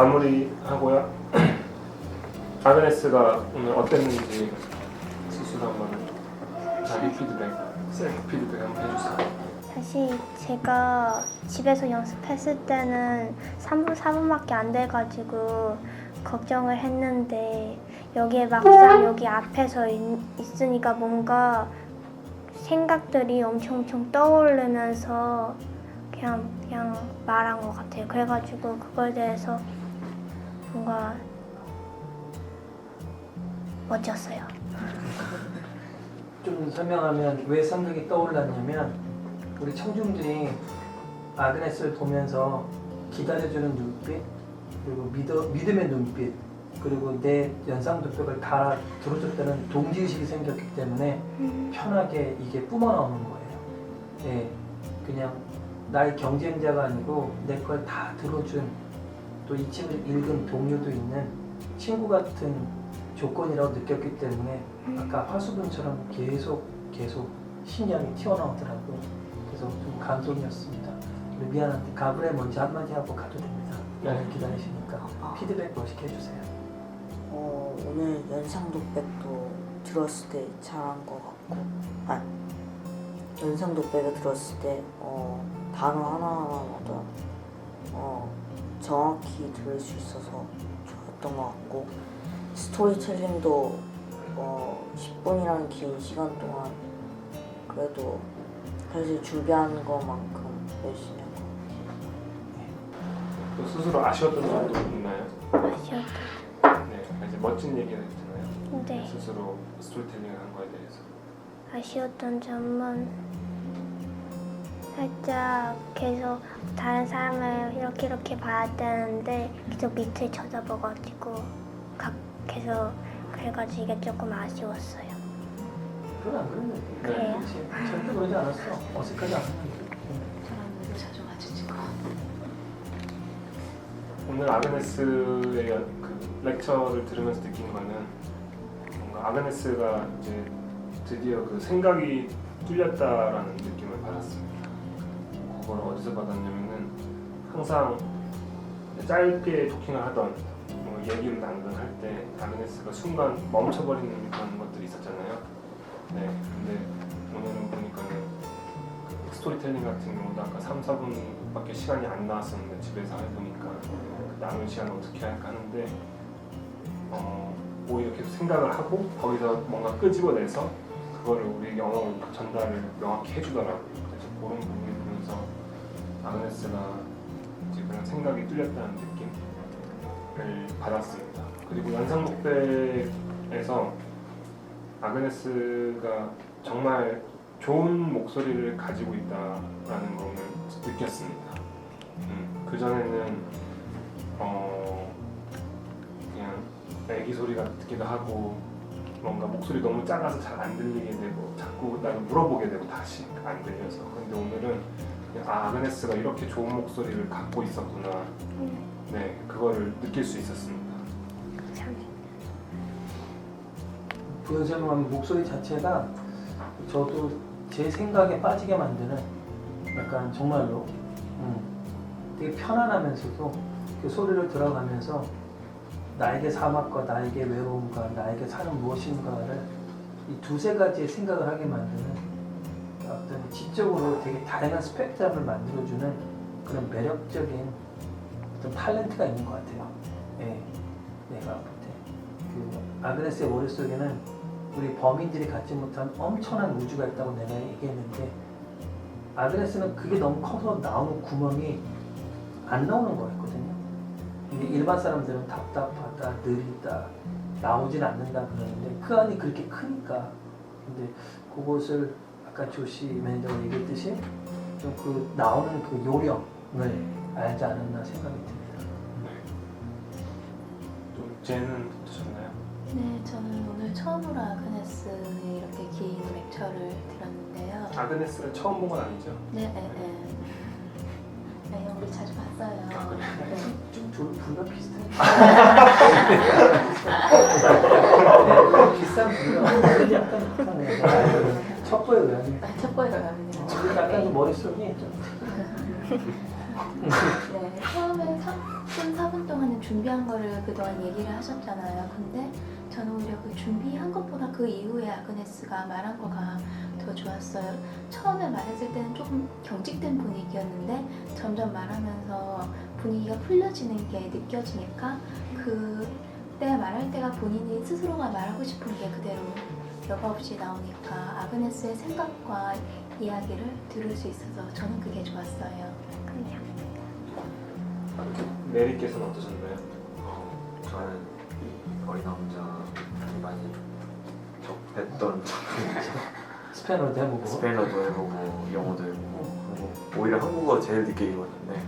마무리하고요. 아그네스가 오늘 어땠는지 스스로 한번 자기 피드백, 셀프 피드백 한번 해주세요. 사실 제가 집에서 연습했을 때는 3분, 4분밖에 안 돼가지고 걱정을 했는데 여기에 막상 여기 앞에서 있, 있으니까 뭔가 생각들이 엄청 엄청 떠오르면서 그냥 그냥 말한 것 같아요. 그래가지고 그거에 대해서 뭔가 멋졌어요. 좀 설명하면 왜 생각이 떠올랐냐면 우리 청중들이 아그네스를 보면서 기다려주는 눈빛 그리고 믿어, 믿음의 눈빛 그리고 내 연상도벽을 다 들어줬다는 동지의식이 생겼기 때문에 편하게 이게 뿜어나오는 거예요. 예, 그냥 나의 경쟁자가 아니고 내 걸 다 들어준 또 이 책을 읽은 동료도 있는 친구 같은 조건이라고 느꼈기 때문에 아까 화수분처럼 계속 계속 신념이 튀어나오더라고요. 그래서 좀 감동이었습니다. 우리 미안한데 가브레 먼저 한마디 하고 가도 됩니다. 네. 기다리시니까 피드백 멋있게 해주세요. 어, 오늘 연상 독백도 들었을 때 잘한 것 같고, 아, 연상 독백을 들었을 때 어, 단어 하나하나마다 어, 정확히 들을 수 있어서 좋았던 것 같고, 스토리텔링도 어, 10분이라는 긴 시간 동안 그래도 사실 준비하는 것만큼 열심히 한 것 같아요. 또 스스로 아쉬웠던 점도 있나요? 아쉬웠던. 네, 이제 멋진 얘기를 했잖아요. 네. 스스로 스토리텔링을 한 거에 대해서. 아쉬웠던 점은 살짝 계속 다른 사람을 이렇게 이렇게 봐야 되는데 계속 밑을 쳐다봐가지고 각 계속 그래가지고 이게 조금 아쉬웠어요. 그건 안 그랬는데. 그래요? 그렇지. 절대 그러지 않았어. 어색하지 않았는데. 사람들이 자주 마주치고 오늘 아그네스의 연- 그 렉처를 들으면서 느낀 거는 뭔가 아그네스가 이제 드디어 그 생각이 뚫렸다라는. 그걸 어디서 받았냐면은 항상 짧게 토킹을 하던 뭐 얘기를 나누던 할때 아그네스가 순간 멈춰버리는 그런 것들이 있었잖아요. 네, 근데 오늘은 보니까는 그 스토리텔링 같은 경우도 아까 3, 4분밖에 시간이 안 나왔었는데 집에서 해보니까 그 남은 시간 어떻게 할까 하는데 어, 오히려 계속 생각을 하고 거기서 뭔가 끄집어내서 그거를 우리에게 언어로 전달을 명확히 해주더라고요. 그래서 그런 부분을 보면서 아그네스가 이제 그런 생각이 뚫렸다는 느낌을 받았습니다. 그리고 연상목배에서 아그네스가 정말 좋은 목소리를 가지고 있다라는 거를 느꼈습니다. 음, 그 전에는 어 그냥 애기 소리 같기도 하고 뭔가 목소리 너무 작아서 잘 안 들리게 되고 자꾸 나를 물어보게 되고 다시 안 들려서 근데 오늘은 아 아그네스가 이렇게 좋은 목소리를 갖고 있었구나 네 그거를 느낄 수 있었습니다. 감사합니다. 부여설명 목소리 자체가 저도 제 생각에 빠지게 만드는 약간 정말로 음, 되게 편안하면서도 그 소리를 들어가면서 나에게 사막과 나에게 외로움과 나에게 사는 무엇인가를 이 두세 가지의 생각을 하게 만드는 지적으로 되게 다양한 스펙트럼을 만들어주는 그런 매력적인 어떤 탤런트가 있는 것 같아요. 예, 내가 볼 때. 그 아그네스의 머릿속에는 우리 범인들이 갖지 못한 엄청난 우주가 있다고 내가 얘기했는데 아드레스는 그게 너무 커서 나오는 구멍이 안 나오는 거였거든요. 근데 일반 사람들은 답답하다, 느리다, 나오진 않는다 그러는데 그 안이 그렇게 크니까 근데 그것을 아까 조시 매니저가 얘기했듯이 좀 그 나오는 그 요령을 알지 않았나 생각이 듭니다. 또 쟤는 어떠셨나요? 네 저는 오늘 처음으로 아그네스의 이렇게 긴 렉처를 들었는데요 아그네스를 처음 본 건 아니죠? 네 네 네 네, 우리 자주 봤어요 네. 좀둘 둘다 비슷해. 네, 비슷한 분이요. 약간 약간 첩보에 의한 아, 첫 번째 가면요 약간 그 머릿속이 좀 네, 처음에 3분, 4분 동안은 준비한 거를 그동안 얘기를 하셨잖아요. 근데 저는 오히려 그 준비한 것보다 그 이후에 아그네스가 말한 거가 더 좋았어요. 처음에 말했을 때는 조금 경직된 분위기였는데 점점 말하면서 분위기가 풀려지는 게 느껴지니까 그때 말할 때가 본인이 스스로가 말하고 싶은 게 그대로 여과 없이 나오니까 아그네스의 생각과 이야기를 들을 수 있어서 저는 그게 좋았어요. 그냥 메리께서는 어떠셨나요? 어, 저는 이 어린 왕자를 많이 접했던 작품이죠. 스페인어도 해보고 스페인어도 해보고 영어도 해보고 그리고 오히려 한국어 제일 늦게 읽었는데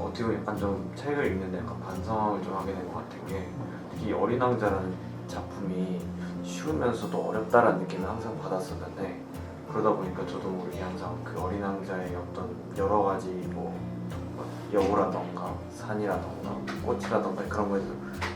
어떻게 보면 약간 좀 책을 읽는데 약간 반성을 좀 하게 된 것 같은 게 특히 어린 왕자라는 작품이 쉬우면서도 어렵다라는 느낌을 항상 받았었는데 그러다 보니까 저도 모르게 항상 그 어린 왕자의 어떤 여러 가지 뭐 여우라던가 산이라던가 꽃이라던가 그런 거에서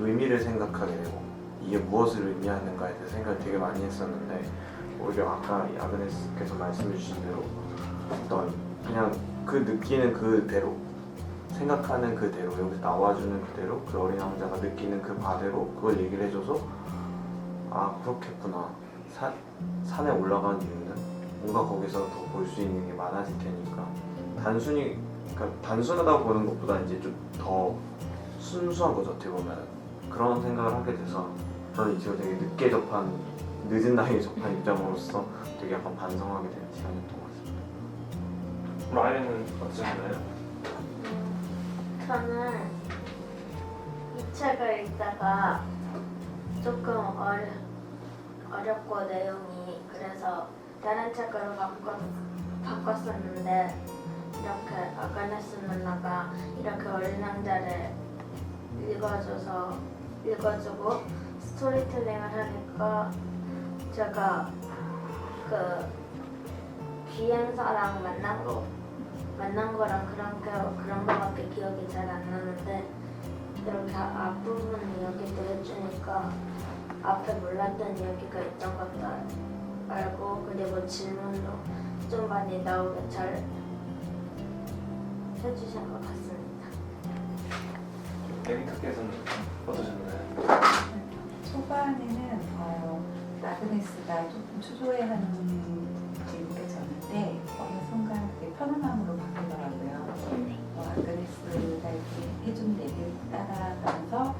의미를 생각하게 되고 이게 무엇을 의미하는가에 대해서 생각을 되게 많이 했었는데 오히려 아까 이 아그네스께서 말씀해 주신 대로 어떤 그냥 그 느끼는 그대로 생각하는 그대로 여기서 나와주는 그대로 그 어린 왕자가 느끼는 그 바대로 그걸 얘기를 해줘서 아 그렇겠구나 산, 산에 올라간 이유는 뭔가 거기서 더 볼 수 있는 게 많아질 테니까 단순히 그러니까 단순하다고 보는 것보다 이제 좀 더 순수한 거죠 어떻게 보면 그런 생각을 하게 돼서 저는 이 책을 되게 늦게 접한 늦은 나이에 접한 입장으로서 되게 약간 반성하게 되는 시간이었던 것 같습니다. 라이언은 어떠셨나요? 저는 이 책을 읽다가 조금 어려, 어렵고 내용이 그래서 다른 책으로 바꿨, 바꿨었는데 이렇게 아가네스 누나가 이렇게 어린 왕자를 읽어줘서 읽어주고 스토리텔링을 하니까 제가 그 비행사랑 만난 거 만난 거랑 그런 게 그런 거밖에 기억이 잘 안 나는데 이렇게 앞부분 이야기도 해주니까 앞에 몰랐던 이야기가 있던 것도 알- 알고 그리고 질문도 좀 많이 나오게 잘 해주신 것 같습니다. 메리카께서는 어떠셨나요? 초반에는 어, 아그네스가 조금 초조해하는 게 느껴졌는데 어느 순간 그게 편안함으로 바뀌더라고요. 어, 아그네스가 이렇게 해준 얘기를 따라가면서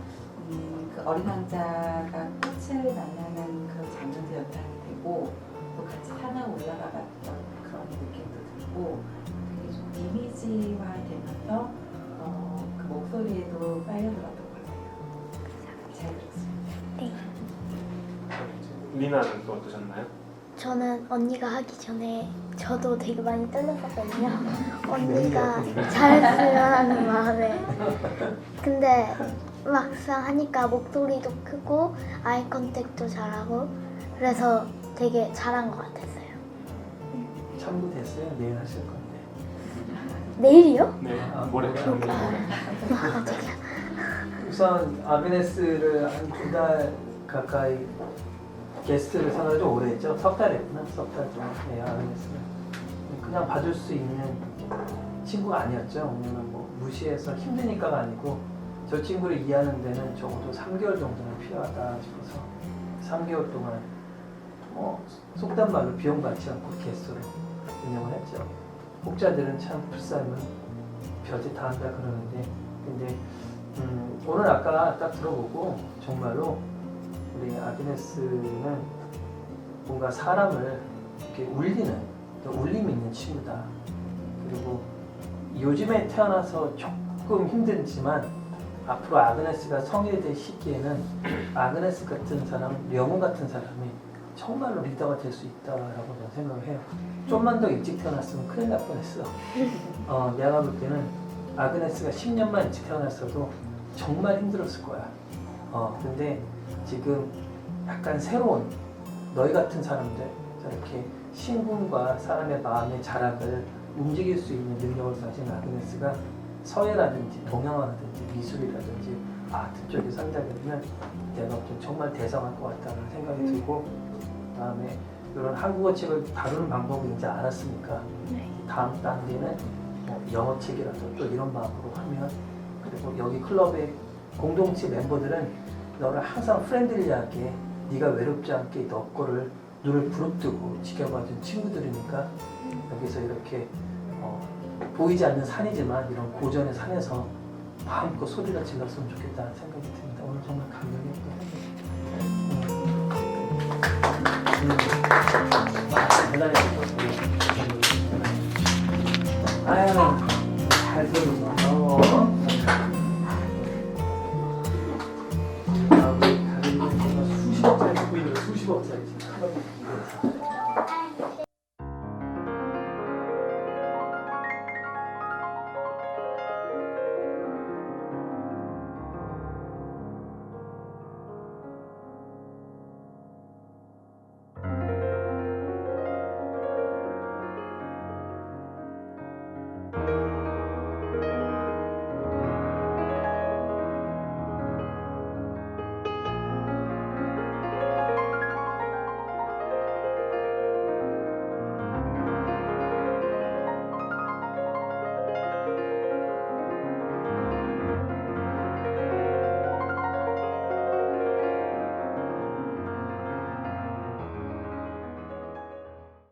음, 그 어린 왕자가 느낌도 들고 되게 좀 이미지화 되면서 어, 그 목소리에도 빨려들었던 것 같아요. 잘 들었습니다. 리나는 또 어떠셨나요? 저는 언니가 하기 전에 저도 되게 많이 떨렸었거든요. 언니가 잘했으면 하는 마음에. 근데 막상 하니까 목소리도 크고 아이 컨택도 잘하고 그래서 되게 잘한 것 같았어요. 참고 됐어요. 내일 하실 건데. 내일이요? 네, 아, 모레 모레. 모레. 아, 되게. 우선 아그네스를 한 두 달 가까이 게스트를 생활을 좀 오래 했죠. 석 달 했구나. 석 달 동안. 네, 아그네스를. 그냥 봐줄 수 있는 친구가 아니었죠. 왜냐면 뭐 무시해서 힘드니까가 아니고 저 친구를 이해하는 데는 적어도 3개월 정도는 필요하다 싶어서 3개월 동안 뭐 속단 말로 비용 받지 않고 게스트로 운영을 했죠. 혹자들은 참 불살면 벼지 다 한다 그러는데 근데 음, 오늘 아까 딱 들어보고 정말로 우리 아그네스는 뭔가 사람을 이렇게 울리는 또 울림이 있는 친구다. 그리고 요즘에 태어나서 조금 힘들지만 앞으로 아그네스가 성인이 될 시기에는 아그네스 같은 사람, 명호 같은 사람이 정말로 리더가 될 수 있다라고 저는 생각을 해요. 좀만 더 일찍 태어났으면 큰일 날 뻔했어. 어, 내가 볼 때는 아그네스가 10년만 일찍 태어났어도 정말 힘들었을 거야. 어, 근데 지금 약간 새로운 너희 같은 사람들 저렇게 신분과 사람의 마음의 자락을 움직일 수 있는 능력을 가진 아그네스가 서예라든지 동양화라든지 미술이라든지 아트 쪽에서 한다 그러면 내가 볼땐 정말 대성할 것 같다는 생각이 들고 그 다음에 이런 한국어 책을 다루는 방법을 이제 알았으니까 네. 다음 단계는 뭐 영어 책이라도 또 이런 마음으로 하면 그리고 여기 클럽의 공동체 멤버들은 너를 항상 프렌들리하게 네가 외롭지 않게 너 거를 눈을 부릅뜨고 지켜봐준 친구들이니까 여기서 이렇게 어, 보이지 않는 산이지만 이런 고전의 산에서 마음껏 소리를 질렀으면 좋겠다는 생각이 듭니다. 오늘 정말 감명했고 음. 아,